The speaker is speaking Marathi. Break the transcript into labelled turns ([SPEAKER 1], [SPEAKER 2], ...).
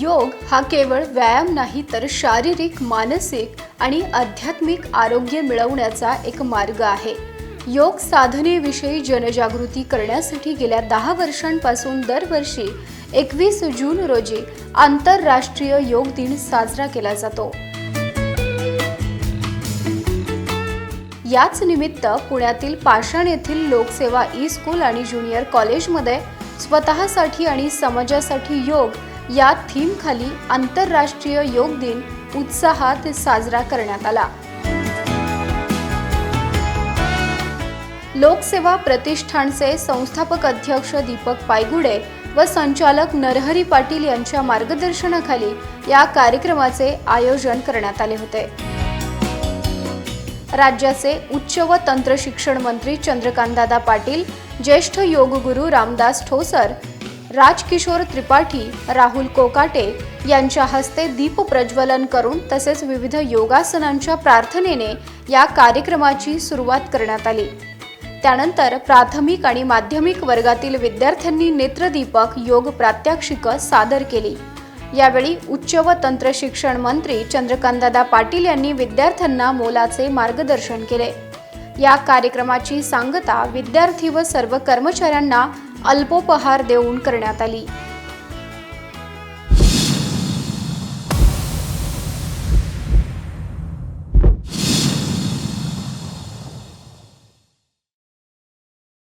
[SPEAKER 1] योग हा केवळ व्यायाम नाही तर शारीरिक मानसिक आणि आध्यात्मिक आरोग्य मिळवण्याचा एक मार्ग आहे. योग साधनेविषयी जनजागृती करण्यासाठी गेल्या दहा वर्षांपासून दरवर्षी एकवीस जून रोजी आंतरराष्ट्रीय योग दिन साजरा केला जातो. याच निमित्त पुण्यातील पाषाण येथील लोकसेवा ई स्कूल आणि ज्युनियर कॉलेजमध्ये स्वतःसाठी आणि समाजासाठी योग या थीमखाली आंतरराष्ट्रीय योग दिन उत्साहात साजरा करण्यात आला. लोकसेवा प्रतिष्ठानचे संस्थापक अध्यक्ष दीपक पायगुडे व संचालक नरहरी पाटील यांच्या मार्गदर्शनाखाली या कार्यक्रमाचे आयोजन करण्यात आले होते. राज्याचे उच्च व तंत्र शिक्षण मंत्री चंद्रकांतदादा पाटील ज्येष्ठ योगगुरू रामदास ठोसर राजकिशोर त्रिपाठी राहुल कोकाटे यांच्या हस्ते दीप प्रज्वलन करून तसेच विविध योगासनांच्या प्रार्थनेने या कार्यक्रमाची सुरुवात करण्यात आली. त्यानंतर प्राथमिक आणि माध्यमिक वर्गातील विद्यार्थ्यांनी नेत्रदीपक योग प्रात्यक्षिकं सादर केली. यावेळी उच्च व तंत्र शिक्षण मंत्री चंद्रकांतदादा पाटील यांनी विद्यार्थ्यांना मोलाचे मार्गदर्शन केले. या कार्यक्रमाची सांगता विद्यार्थी व सर्व कर्मचाऱ्यांना अल्पोपहार देऊन करण्यात आली.